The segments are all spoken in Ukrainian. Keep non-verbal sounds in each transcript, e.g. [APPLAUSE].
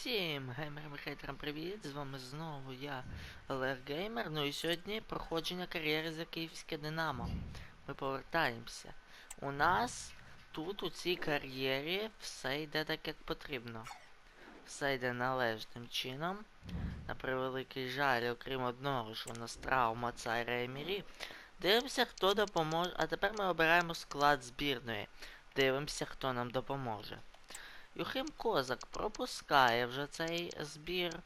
Всім геймерам-хейтерам привіт! З вами знову я, Олег Геймер. Ну і сьогодні проходження кар'єри за київське Динамо. Ми повертаємося. У нас тут у цій кар'єрі все йде так, як потрібно. Все йде належним чином. На превеликий жаль, окрім одного, що у нас травма Цайра Емірі. Дивимося, хто допоможе. А тепер ми обираємо склад збірної. Дивимося, хто нам допоможе. Юхим Козак пропускає вже цей збір.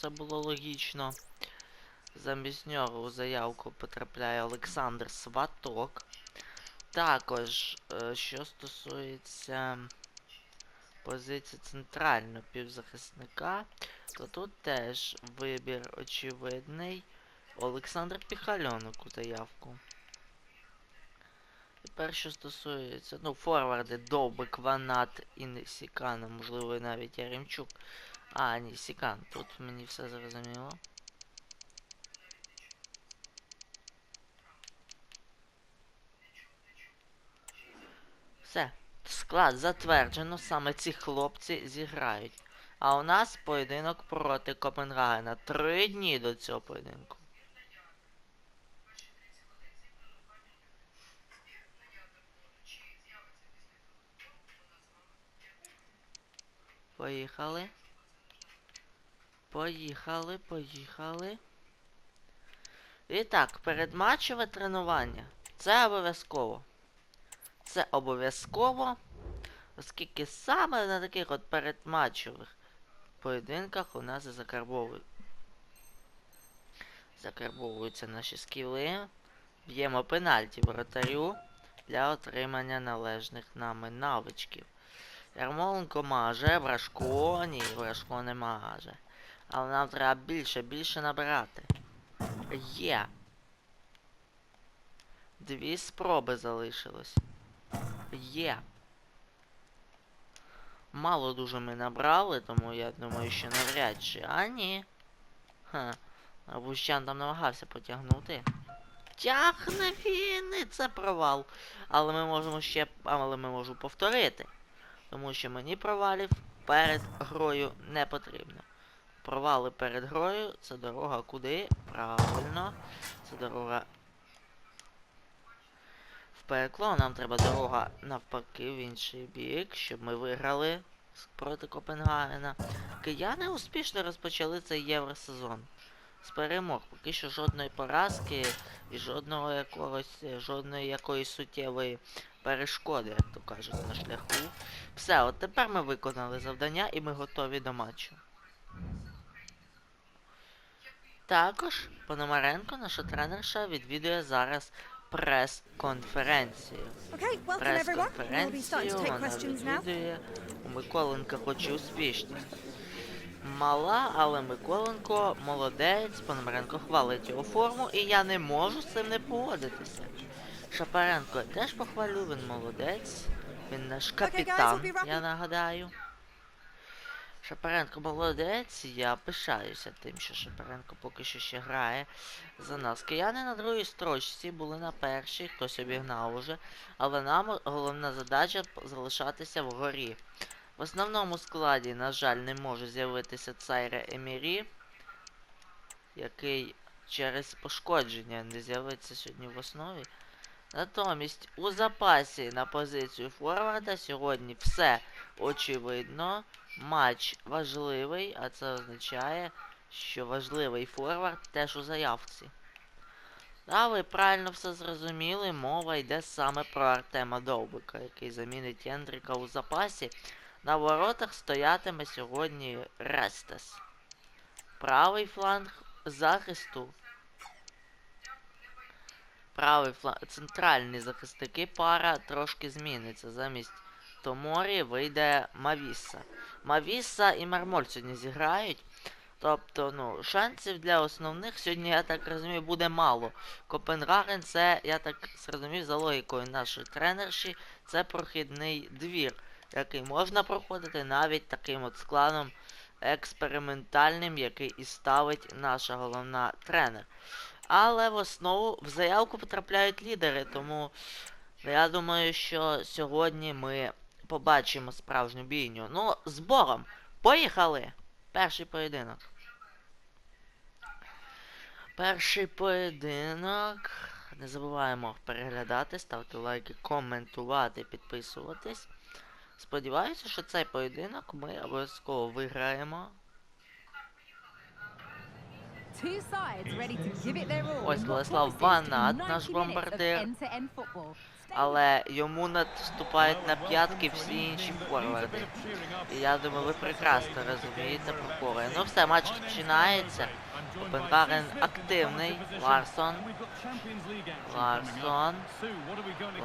Це було логічно. Замість нього у заявку потрапляє Олександр Сваток. Також, е, що стосується позиції центрального півзахисника, то тут теж вибір очевидний. Олександр Піхальонок у заявку. Тепер що стосується, ну, форварди Довбик, Ванат і Сікана, можливо, навіть Яремчук. А, ні, Сікан, тут мені все зрозуміло. Все. Склад затверджено, саме ці хлопці зіграють. А у нас поєдинок проти Копенгагена. Три дні до цього поєдинку. Поїхали. Поїхали, поїхали. І так, передматчеве тренування. Це обов'язково. Це обов'язково. Оскільки саме на таких от передматчевих поєдинках у нас закарбовують. Закарбовуються наші скіли. Б'ємо пенальті воротарю для отримання належних нами навичків. Ярмоленко маже, Брашко, ні, Брашко не маже. Але нам треба більше, більше набирати. Є. Дві спроби залишилось. Є. Мало дуже ми набрали, тому я думаю, що навряд чи. А ні. Ха. А Бущан там намагався потягнути. Тягне він, і це провал. Але ми можемо ще. Але ми можемо повторити. Тому що мені провалів перед грою не потрібно. Провали перед грою це дорога куди? Правильно. Це дорога в пекло. Нам треба дорога навпаки в інший бік, щоб ми виграли проти Копенгагена. Кияни успішно розпочали цей євросезон. З перемог. Поки що жодної поразки і жодного якогось, жодної якоїсь суттєвої перешкоди, як то кажуть, на шляху. Все, от тепер ми виконали завдання і ми готові до матчу. Також Пономаренко, наша тренерша, відвідує зараз прес-конференцію. Прес-конференцію вона відвідує. У Миколенка хоче успішність. Мала, але Миколенко молодець, Пономаренко хвалить його форму, і я не можу з цим не погодитися. Шапаренко теж похвалю, він молодець. Він наш капітан, я нагадаю. Шапаренко молодець, я пишаюся тим, що Шапаренко поки що ще грає за нас. Кияни на другій строчці були на першій, хтось обігнав уже, але нам головна задача залишатися вгорі. В основному складі, на жаль, не може з'явитися Цайре Емірі, який через пошкодження не з'явиться сьогодні в основі. Натомість у запасі на позицію форварда сьогодні все очевидно. Матч важливий, а це означає, що важливий форвард теж у заявці. А ви правильно все зрозуміли, мова йде саме про Артема Довбика, який замінить Єндрика у запасі. На воротах стоятиме сьогодні Рестес. Правий фланг захисту. Правий фланг. Центральні захисники пара трошки зміниться. Замість Томорі вийде Мавіса. Мавіса і Мармоль сьогодні зіграють. Тобто, ну, шансів для основних сьогодні, я так розумію, буде мало. Копенгаген це, я так зрозумів, за логікою нашої тренерші, це прохідний двір, який можна проходити навіть таким от складом експериментальним, який і ставить наша головна тренер. Але в основу в заявку потрапляють лідери, тому я думаю, що сьогодні ми побачимо справжню бійню. Ну, з Богом! Поїхали! Перший поєдинок. Перший поєдинок. Не забуваємо переглядати, ставити лайки, коментувати, підписуватись. Сподіваюся, що цей поєдинок ми обов'язково виграємо. Ось be Ванат, наш бомбардир. Але йому наступають на п'ятки всі інші форварди. І я думаю, ви прекрасно розумієте про кого. Ну все, матч починається. Копенгаген активний. Ларсон. Ларсон.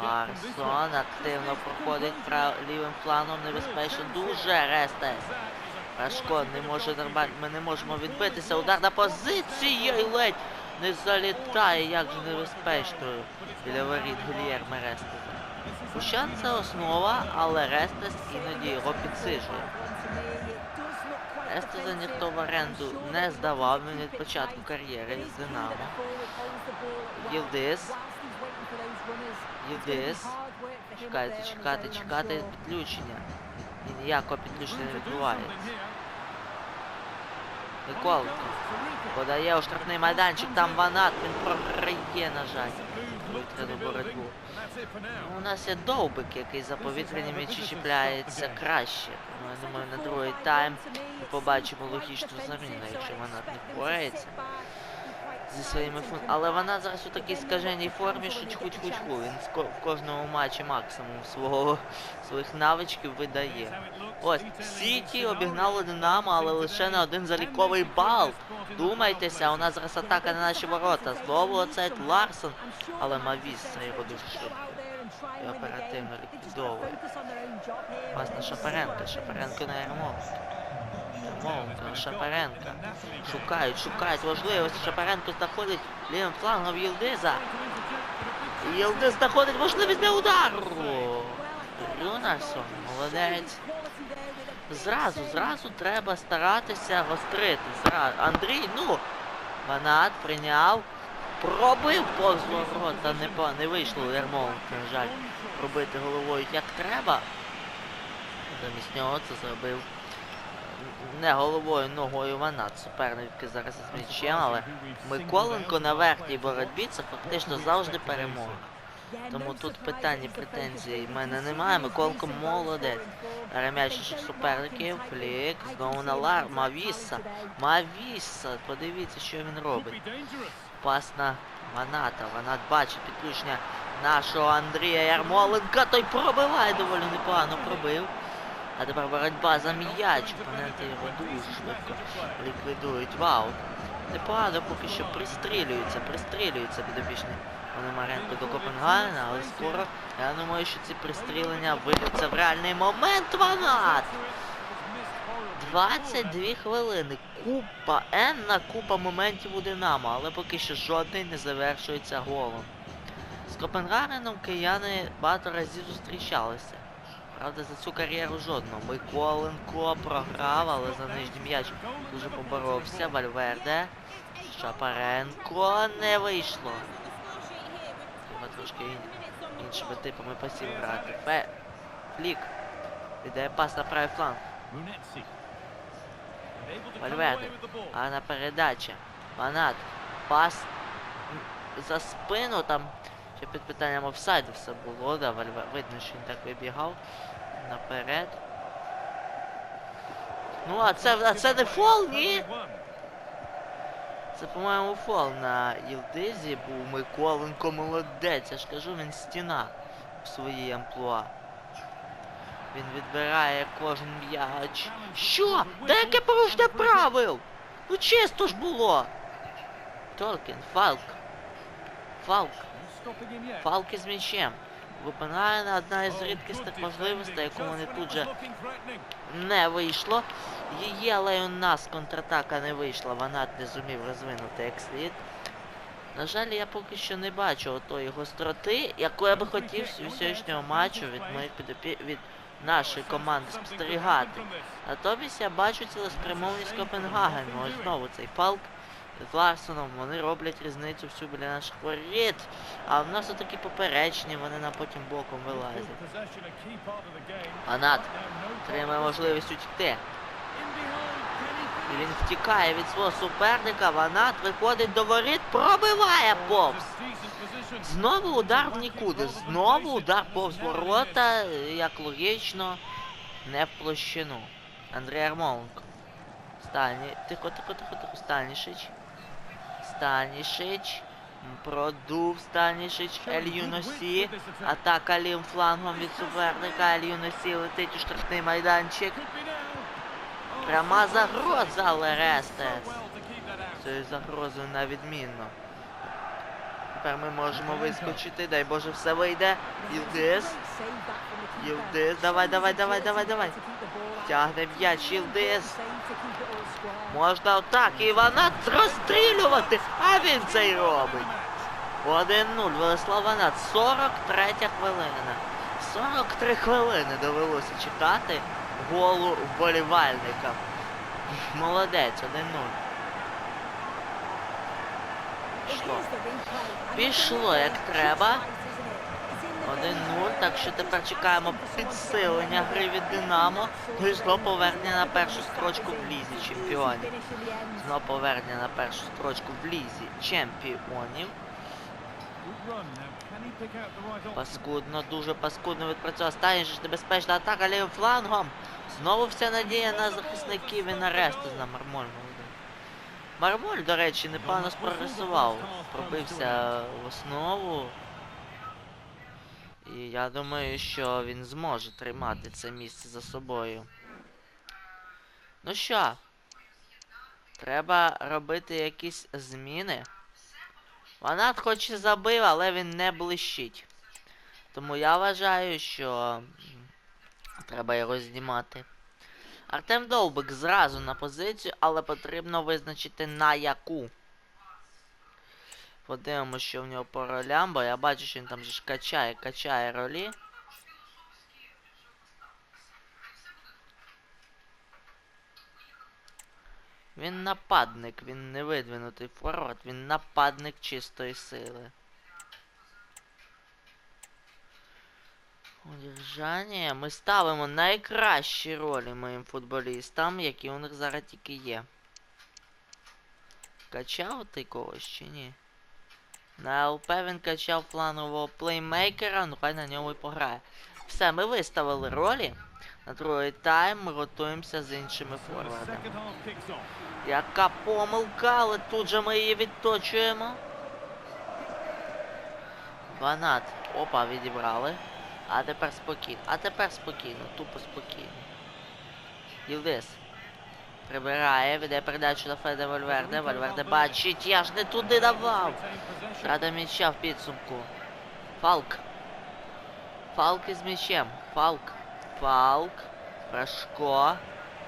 Ларсон активно проходить лівим фланом небезпечно. Дуже Рестес. Рашко не може нормально. Ми не можемо відбитися. Ударна позиція і ледь не залітає. Як же небезпечно біля воріт Гільєрме Рестеса. Кущан це основа, але Рестес іноді його підсижує. Естеза ніхто в оренду не здавав він від початку кар'єри з Динамо. Єлдис. Єлдис. Чекайте, чекати, чекати підключення. І ніякого підключення не відбувається. Миколенко подає у штрафний майданчик, там Ванат, він програє, на жаль. Повітряну боротьбу. Ну, у нас є довбик, який за повітряні м'ячі чіпляється краще. Ну, я думаю, на другий тайм ми побачимо логічну заміну, якщо Ванат не впорається зі своїми фун. Але вона зараз у такій скаженій формі, що чхуть-хуть-ху. Він з в кожному матчі максимум свого своїх навичків видає. Ось, Сіті обігнало Динамо, але лише на один заліковий бал. Думайтеся, у нас зараз атака на наші ворота. Знову оцей Ларсон, але Мавіс його дуже швидко. І оперативно ліквідовує. Пас на Шапаренка, Шапаренко на Ярмоленка. Ярмоленко на Шапаренка. Шукають, шукають можливості. Шапаренко знаходить лівим флангом Єлдиза. Єлдиз знаходить можливість для удару. Юнарсон, молодець. Зразу, зразу треба старатися гострити. Зразу. Андрій, ну, Ванат прийняв. Пробив повз ворота, не, не вийшло у Ярмоленка, на жаль, пробити головою як треба. Замість нього це зробив не головою, ногою Ванат. Суперники зараз з м'ячем, але Миколенко на верхній боротьбі це фактично завжди перемога. Тому тут питань і претензій в мене немає. Миколенко молодець. Рем'яч інших суперників. Флік. Знову на Лар. Мавіса. Мавіса. Подивіться, що він робить. Пас на Ваната. Ванат бачить підключення нашого Андрія Ярмоленка. Той пробиває доволі непогано пробив. А тепер боротьба за м'яч. Опоненти його дуже швидко ліквідують. Вау. Непогано поки що пристрілюються, пристрілюються підопічні Пономаренко до Копенгагена, але скоро я думаю, що ці пристрілення вилються в реальний момент. Ванат! 22 хвилини. Купа, енна купа моментів у Динамо, але поки що жодний не завершується голом. З Копенгагеном кияни багато разів зустрічалися. Правда, за цю кар'єру жодного. Миколенко програв, але за нижній м'яч дуже поборовся. Вальверде. Шапаренко не вийшло. Треба трошки ін- іншими типами пасів грати. Фе... Флік. Віддає пас на правий фланг. Вальверде. Гарна передача. Ванат. Пас за спину там. Ще під питанням офсайду все було, да, Вальвер... видно, що він так вибігав. Наперед. Ну, а це, а це не фол, ні? Це, по-моєму, фол на Єлдизі був Миколенко молодець. Я ж кажу, він стіна в своїй амплуа. Він відбирає кожен м'яч. Що? Та яке порушення правил? Ну чисто ж було. Торкін, Фалк. Фалк. Фалки з м'ячем. Копенгагена одна із рідкісних можливостей, яку вони тут же не вийшло. Її, але у нас контратака не вийшла, вона не зумів розвинути як слід. На жаль, я поки що не бачу отої гостроти, яку я би хотів сьогоднішнього матчу від моїх підопі... від нашої команди спостерігати. Натомість я бачу цілеспрямованість Копенгагену. Ось знову цей палк Ларсоном. Вони роблять різницю всю біля наших воріт. А в нас такі поперечні, вони нам потім боком вилазять. Анат отримає можливість утікти. І він втікає від свого суперника, Ванат виходить до воріт, пробиває повз. Знову удар в нікуди. Знову удар повз ворота, як логічно, не в площину. Андрій Армоленко. Стані. Тихо, тихо, тихо, тихо. Станішич. Станішич. Продув Станішич. Ель Юносі. Атака лівим флангом від суперника. Ель Юносі летить у штрафний майданчик. Пряма загроза, але Рестес. Цією загрозою на відмінно. Тепер ми можемо вискочити, дай Боже, все вийде. Ілдис. Ілдис, давай, давай, давай, давай, давай. Тягне м'яч Ілдис. Можна отак, Іванат розстрілювати, а він це й робить. 1-0, Велислав Ванат, 43 хвилина. 43 хвилини довелося чекати голу вболівальникам. Молодець, 1-0. Пішло. Пішло, як треба. 1-0, так що тепер чекаємо підсилення гри від Динамо. Ну і знову повернення на першу строчку в лізі чемпіонів. Знову повернення на першу строчку в лізі чемпіонів. Паскудно, дуже паскудно відпрацював. Станіш небезпечна атака лівим флангом. Знову вся надія на захисників і на решти на Мармоль. Мармоль, до речі, непогано спрогресував. Пробився в основу. І я думаю, що він зможе тримати це місце за собою. Ну що? Треба робити якісь зміни. Ванат хоч і забив, але він не блищить. Тому я вважаю, що треба його знімати. Артем Довбик зразу на позицію, але потрібно визначити на яку. Подивимося, що в нього по ролям, бо я бачу, що він там же ж качає, качає ролі. Він нападник, він не видвинутий форвард, він нападник чистої сили. Удержання. Ми ставимо найкращі ролі моїм футболістам, які у них зараз тільки є. Качав ти когось чи ні? На ЛП він качав флангового плеймейкера, ну хай на ньому і пограє. Все, ми виставили ролі. На другий тайм ми готуємося з іншими форвардами. Яка помилка, але тут же ми її відточуємо. Банат. Опа, відібрали. А тепер спокійно. А тепер спокійно, тупо спокійно. Єлдис. Прибирає, веде передачу на Феде Вальверде. Вальверде бачить, я ж не туди давав. Рада м'яча в підсумку. Фалк. Фалк із м'ячем. Фалк. Фалк. Рашко.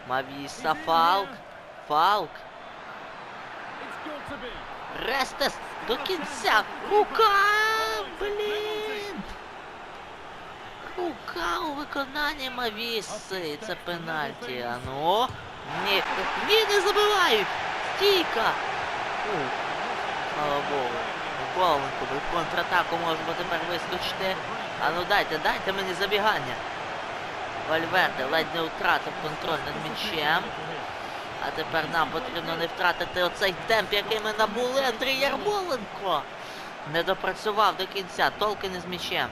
Мавіса. Фалк. Фалк. Рестес до кінця. Рука! Блін! Рука у виконанні Мавіси. Це пенальті. А ну. Ні. Ні, не забивають! Стійка! Ух. Слава Богу. Ви в контратаку можемо тепер вискочити. А ну дайте, дайте мені забігання. Вальверде ледь не втратив контроль над м'ячем. А тепер нам потрібно не втратити оцей темп, який ми набули. Андрій Ярмоленко не допрацював до кінця, толки не з м'ячем.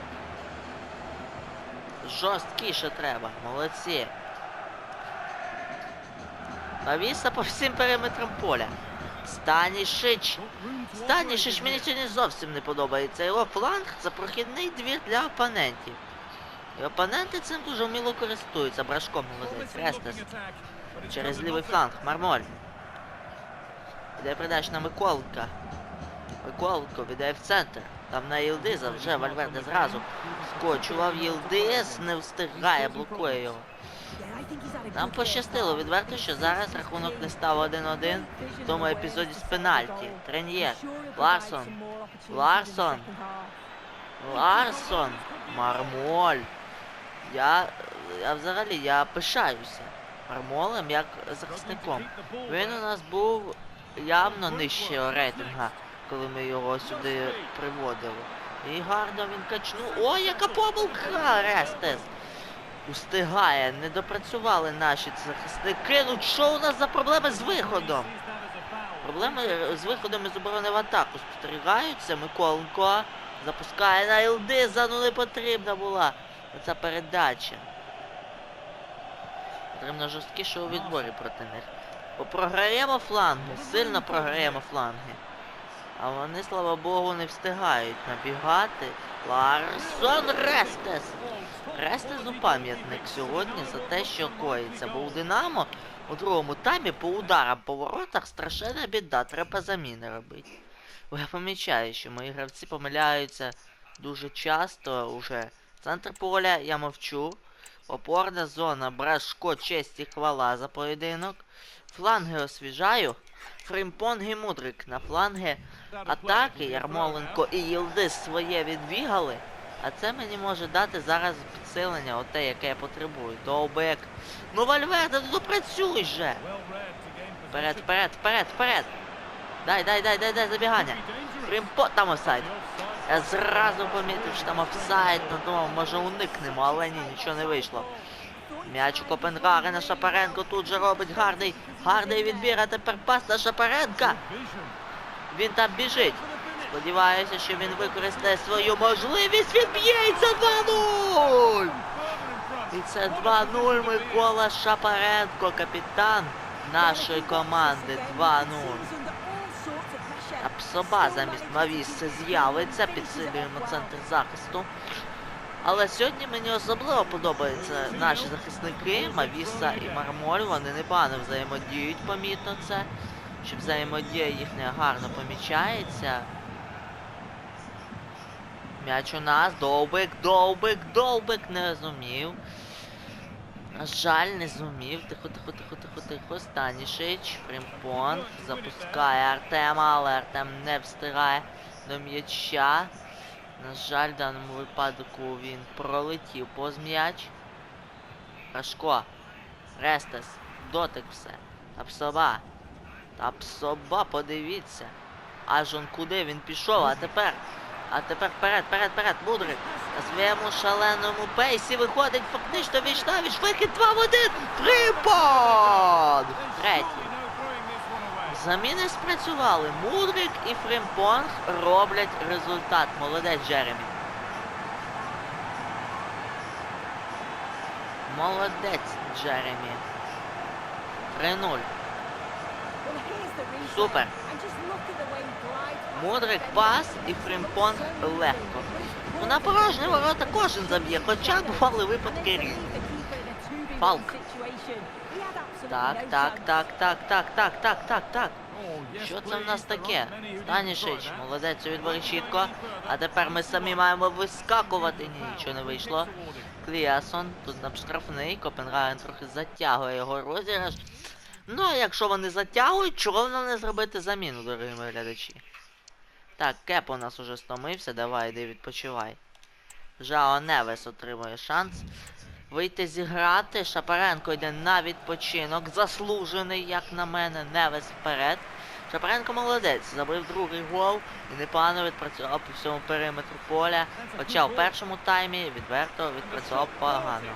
Жорсткіше треба, молодці. Навіса по всім периметрам поля. Станішич. Станішич мені сьогодні зовсім не подобається. Його фланг це прохідний двір для опонентів. І опоненти цим дуже вміло користуються. Брашко молодець. Рестес. Через лівий фланг. Мармоль. Іде передач на Миколка. Миколко віддає в центр. Там на Єлдиза вже Вальверде зразу скочував Єлдиз, не встигає, блокує його. Нам пощастило відверто, що зараз рахунок не став 1-1 в тому епізоді з пенальті. Трен'єр. Ларсон. Ларсон. Ларсон. Мармоль. Я, я взагалі я пишаюся Мармолем як захисником. Він у нас був явно нижчого рейтинга, коли ми його сюди приводили. І гарно він качнув. Ой, яка помилка! Рестес! Устигає, не допрацювали наші захисники. Ну що у нас за проблеми з виходом? Проблеми е, з виходом із оборони в атаку спостерігаються. Миколенко запускає на Ілдиза, ну не потрібна була ця передача. Потрібно жорсткіше у відборі проти них. Бо програємо фланги, сильно програємо фланги. А вони, слава Богу, не встигають набігати. Ларсон Рестес! Рестесу пам'ятник сьогодні за те, що коїться. Бо у Динамо у другому таймі по ударам по воротах страшенна біда, треба заміни робити. Бо я помічаю, що мої гравці помиляються дуже часто уже. Центр поля я мовчу. Опорна зона, брашко, честь і хвала за поєдинок. Фланги освіжаю. Фримпонг і Мудрик на фланги атаки. Ярмоленко і Єлдис своє відбігали. А це мені може дати зараз підсилення, оте, яке я потребую. Довбек. Ну Вальверде, ну допрацюй же! Вперед, вперед, вперед, вперед! Дай, дай, дай, дай, дай забігання. Фримпо, там офсайд. Я зразу помітив, що там офсайд, ну думав, може уникнемо, але ні, нічого не вийшло. М'яч у Копенгагена, Шапаренко тут же робить гарний, гарний відбір, а тепер пас на Шапаренка. Він там біжить. Сподіваюся, що він використає свою можливість. Він б'ється 2-0! І це 2-0 Микола Шапаренко, капітан нашої команди. 2-0. А Псоба замість Мавісси з'явиться, підсилюємо центр захисту. Але сьогодні мені особливо подобаються наші захисники, Мавіса і Мармоль, вони непогано взаємодіють, помітно це. Щоб взаємодія їхня гарно помічається. М'яч у нас, довбик, довбик, довбик, не зумів. На жаль, не зумів. Тихо, тихо, тихо, тихо, тихо. Станішич, Фримпонг, запускає Артема, але Артем не встигає до м'яча. На жаль, в даному випадку він пролетів повз м'яч. Рашко. Рестес. Дотик все. Тапсоба. Тапсоба, подивіться. Аж он куди він пішов, а тепер. А тепер вперед, вперед, вперед, Мудрик. На своєму шаленому пейсі виходить фактично віч навіч. Вихід 2 в 1. Фримпон! Третій. Заміни спрацювали. Мудрик і Фримпонг роблять результат. Молодець Джеремі. Молодець Джеремі. 3-0. Супер. Мудрик пас і Фримпонг легко. Ну на порожні ворота кожен заб'є, хоча бували випадки різні. Фалк. Так, так, так, так, так, так, так, так, так. Що це в нас таке? Станішич, молодець у відборі чітко. А тепер ми самі маємо вискакувати. Ні, нічого не вийшло. Кліасон, тут нам штрафний, Копенгаген трохи затягує його розіграш. Ну, а якщо вони затягують, чого нам не зробити заміну, дорогі мої глядачі? Так, Кеп у нас уже стомився, давай, йди відпочивай. Жао Невес отримує шанс. Вийти зіграти. Шапаренко йде на відпочинок. Заслужений, як на мене, Невес вперед. Шапаренко молодець, забив другий гол і непогано відпрацював по всьому периметру поля. Хоча в першому таймі відверто відпрацював погано.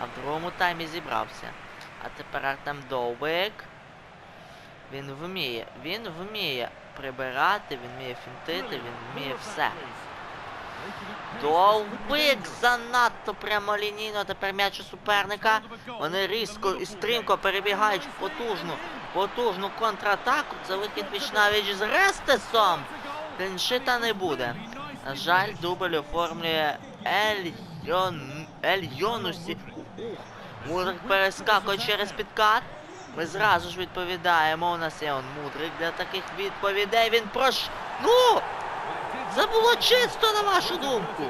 А в другому таймі зібрався. А тепер Артем Довбик. Він вміє, він вміє прибирати, він вміє фінтити, він вміє все. Довбик занадто прямолінійно, тепер м'яч у суперника. Вони різко і стрімко перебігають в потужну, потужну контратаку. Це вихід вічнавіч з Рестесом. Кліншита не буде. На жаль, дубль оформлює Ельйон... Ельйонусі. Ух, Мудрик перескакує через підкат. Ми зразу ж відповідаємо. У нас є он мудрик для таких відповідей. Він прош... Ну! Це було чисто, на вашу думку.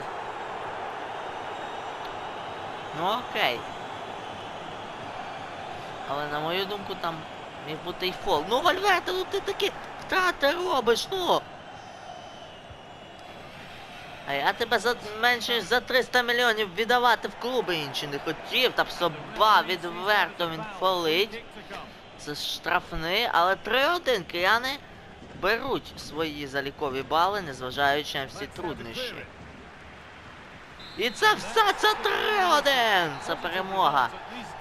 Ну окей. Але на мою думку там міг бути і фол. Ну, Вальверте, ну ти такі втрати робиш, ну. А я тебе за менше за 300 мільйонів віддавати в клуби інші не хотів. Та псоба відверто він фолить. Це штрафний, але 3-1 кияни беруть свої залікові бали, незважаючи на всі труднощі. І це все, це 3-1! Це перемога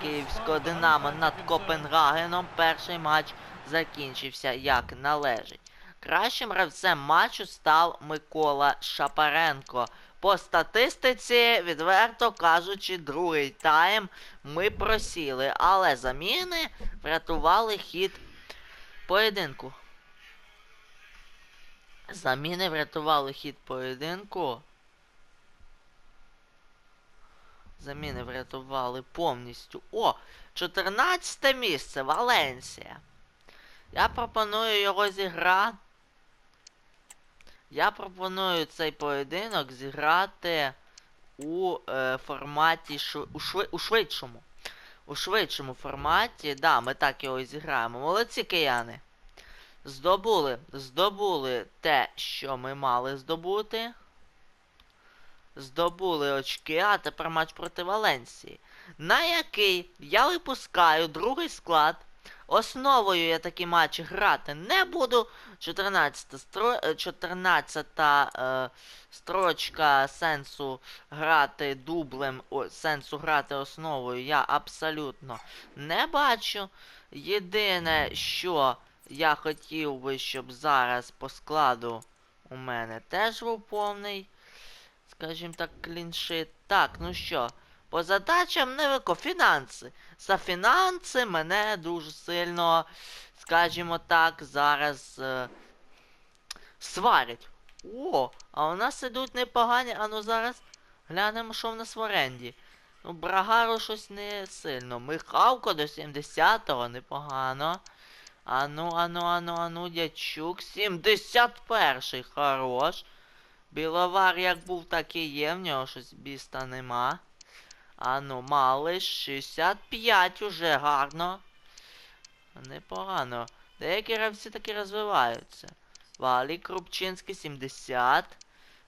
київського Динамо над Копенгагеном. Перший матч закінчився як належить. Кращим гравцем матчу став Микола Шапаренко. По статистиці, відверто кажучи, другий тайм ми просіли, але заміни врятували хід поєдинку. Заміни врятували хід поєдинку. Заміни врятували повністю. О! 14 місце Валенсія. Я пропоную його зіграти. Я пропоную цей поєдинок зіграти у е, форматі шв... у, шви... у швидшому. У швидшому форматі, да, ми так його зіграємо. Молодці кияни. Здобули, здобули те, що ми мали здобути. Здобули очки, а тепер матч проти Валенсії. На який я випускаю другий склад. Основою я такі матчі грати не буду. 14 стро... е, 14 е, строчка сенсу грати дублем, о, сенсу грати основою я абсолютно не бачу. Єдине, що я хотів би, щоб зараз по складу у мене теж був повний, скажімо так, кліншит. Так, ну що, по задачам не вико фінанси. За фінанси мене дуже сильно, скажімо так, зараз е, сварять. О, а у нас ідуть непогані, а ну зараз глянемо, що в нас в оренді. Ну, Брагару щось не сильно. Михалко до 70-го, непогано. Ану, ану, ану, ану, дячук. 71-й, хорош. Біловар як був, так і є, в нього щось біста нема. Ану, малиш, 65 уже гарно. Непогано. Деякі гравці таки розвиваються. Валік Крупчинський 70.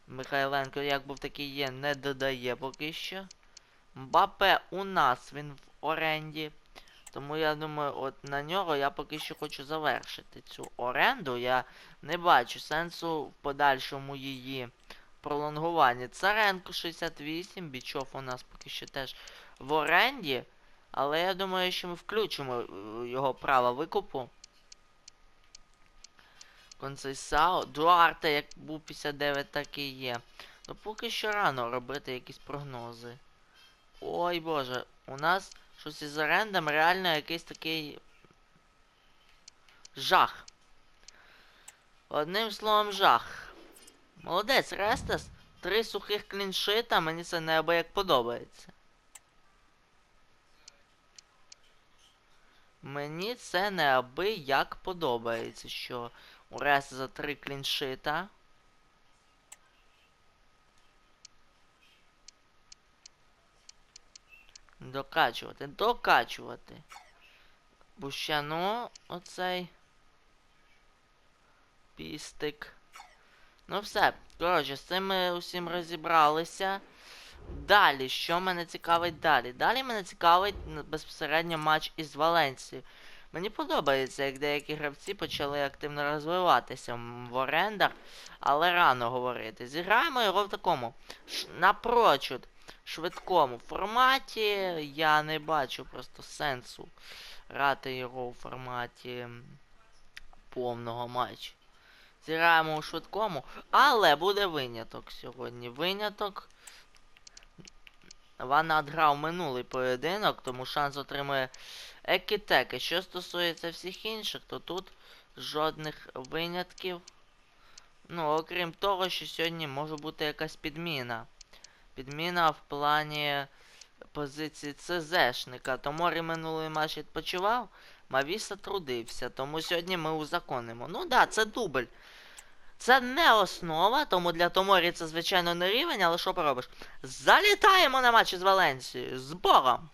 Михайленко, як був такий є, не додає поки що. Мбапе у нас він в оренді. Тому я думаю, от на нього я поки що хочу завершити цю оренду. Я не бачу сенсу в подальшому її пролонгуванні. Царенко 68, Бічов у нас поки що теж в оренді. Але я думаю, що ми включимо е, його право викупу. Концейсао. Дуарте, як був 59, так і є. Ну поки що рано робити якісь прогнози. Ой боже, у нас щось із орендом реально якийсь такий. Жах. Одним словом, жах. Молодець, Рестес. Три сухих кліншита, мені це неабияк подобається. Мені це неабияк подобається, що у Рестеса три кліншита. Докачувати, докачувати. Бущану оцей. Пістик. Ну все, коротше, з цим ми усім розібралися. Далі, що мене цікавить далі? Далі мене цікавить безпосередньо матч із Валенцією. Мені подобається, як деякі гравці почали активно розвиватися в орендах, але рано говорити. Зіграємо його в такому напрочуд швидкому форматі. Я не бачу просто сенсу грати його у форматі повного матчу. Зіграємо у швидкому, але буде виняток сьогодні. Виняток. Вана грав минулий поєдинок, тому шанс отримує Екітеки. Що стосується всіх інших, то тут жодних винятків. Ну, окрім того, що сьогодні може бути якась підміна. Підміна в плані позиції ЦЗшника. Томорі минулий матч відпочивав, Мавіса трудився, тому сьогодні ми узаконимо. Ну да, це дубль. Це не основа, тому для Томорі це, звичайно, не рівень, але що поробиш? Залітаємо на матч з Валенцією з Богом.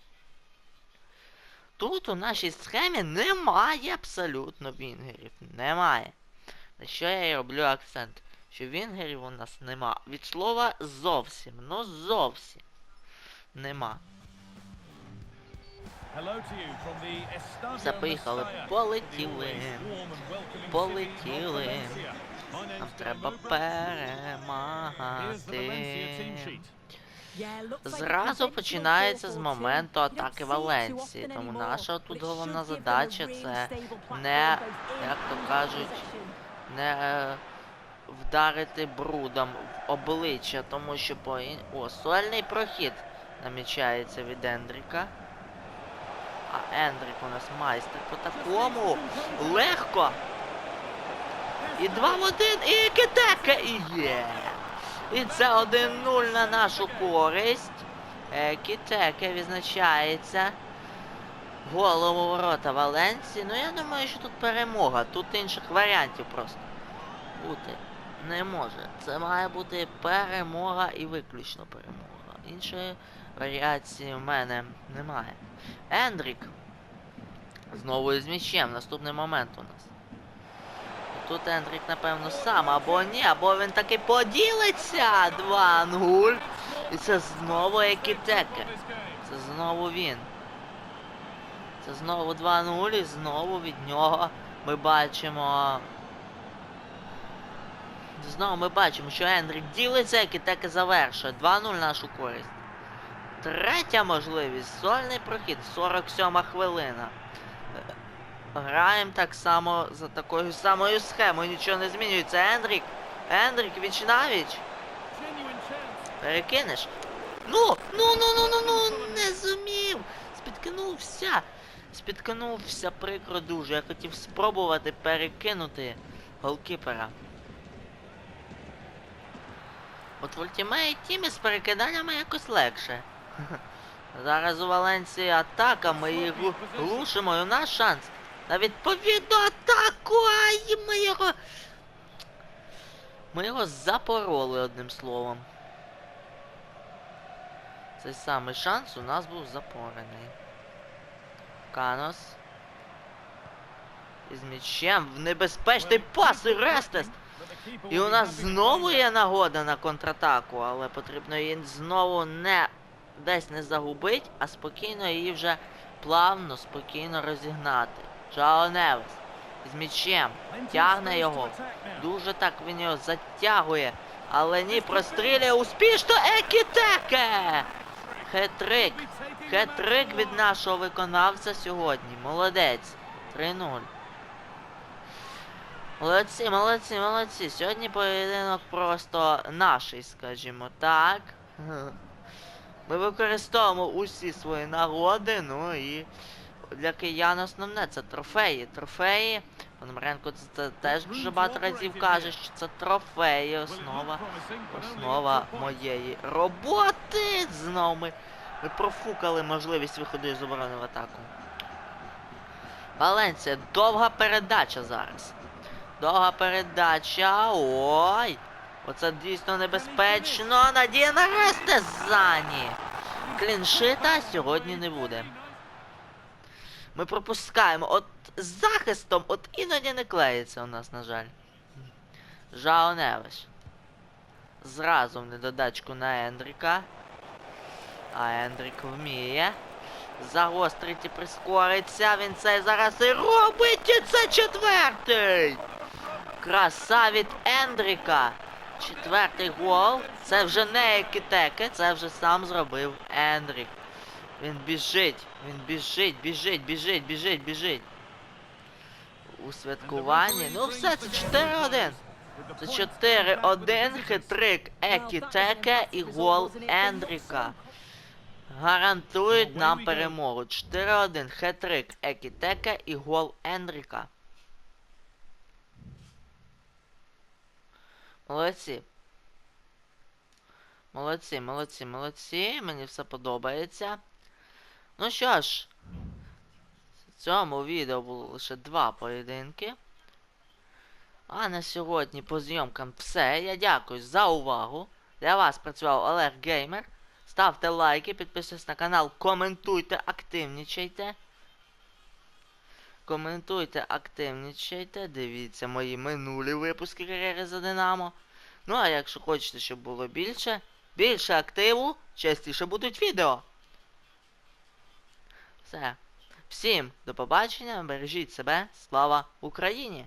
Тут у нашій схемі немає абсолютно вінгерів. Немає. На що я і роблю акцент? Що вінгерів у нас нема. Від слова зовсім. Ну зовсім. Нема. Все, поїхали. Полетіли. Полетіли. Нам треба перемагати. Зразу починається з моменту атаки Валенції, тому наша тут головна задача це не, як то кажуть, не е, вдарити брудом в обличчя, тому що по ін- О, сольний прохід намічається від Ендріка. А Ендрік у нас майстер по такому. Легко. І 2 в 1, і Китека і є. І це 1-0 на нашу користь. Кітеке відзначається. Голову ворота Валенції. Ну я думаю, що тут перемога. Тут інших варіантів просто бути не може. Це має бути перемога і виключно перемога. Іншої варіації в мене немає. Ендрік. Знову із м'ячем. Наступний момент у нас. Тут Ендрік, напевно, сам, або ні, або він таки поділиться. 2-0. І це знову Екітеке. Це знову він. Це знову 2-0 і знову від нього ми бачимо. Знову ми бачимо, що Ендрік ділиться, і завершує. 2-0 нашу користь. Третя можливість. Сольний прохід. 47 хвилина. Граємо так само за такою самою схемою. Нічого не змінюється. Ендрік. Ендрік, віч навіч. Перекинеш? Ну, ну, ну, ну, ну, ну, не зумів. Спіткнувся. Спіткнувся прикро дуже. Я хотів спробувати перекинути голкіпера. От в Ultimate з перекиданнями якось легше. [LAUGHS] Зараз у Валенції атака, ми її глушимо, і у нас шанс на відповідну атаку, ай, ми його. Ми його запороли одним словом. Цей самий шанс у нас був запорений. Канос. Із м'ячем в небезпечний пас і Рестес. І у нас знову є нагода на контратаку, але потрібно її знову не десь не загубити, а спокійно її вже плавно, спокійно розігнати. Жао з м'ячем. Тягне його. Дуже так він його затягує. Але ні, прострілює успішно Екітеке! Хет-трик. Хет-трик від нашого виконавця сьогодні. Молодець. 3-0. Молодці, молодці, молодці. Сьогодні поєдинок просто наший, скажімо так. Ми використовуємо усі свої нагоди, ну і для киян основне це трофеї. Трофеї. Пономаренко це, це теж дуже багато разів каже, що це трофеї, основа, основа моєї роботи. Знову ми, ми профукали можливість виходу із оборони в атаку. Валенція, довга передача зараз. Довга передача. Ой! Оце дійсно небезпечно. Надія на Рестезані. Кліншита сьогодні не буде. Ми пропускаємо. От з захистом, от іноді не клеїться у нас, на жаль. Жао Невиш. Зразу в недодачку на Ендріка. А Ендрік вміє. Загострить і прискориться. Він це зараз і робить. І це четвертий. Краса від Ендріка. Четвертий гол. Це вже не Екітеке, це вже сам зробив Ендрік. Він біжить, він біжить, біжить, біжить, біжить, біжить. У святкуванні. Ну все, це 4-1. Це 4-1 хитрик Екітеке і гол Ендріка. Гарантують нам перемогу. 4-1 хитрик Екітеке і гол Ендріка. Молодці. Молодці, молодці, молодці. Мені все подобається. Ну що ж, в цьому відео було лише два поєдинки. А на сьогодні по зйомкам все. Я дякую за увагу. Для вас працював Олег Геймер. Ставте лайки, підписуйтесь на канал, коментуйте, активнічайте. Коментуйте, активнічайте, дивіться мої минулі випуски кар'єри за Динамо. Ну а якщо хочете, щоб було більше, більше активу, частіше будуть відео. Все. Всім до побачення, бережіть себе, слава Україні!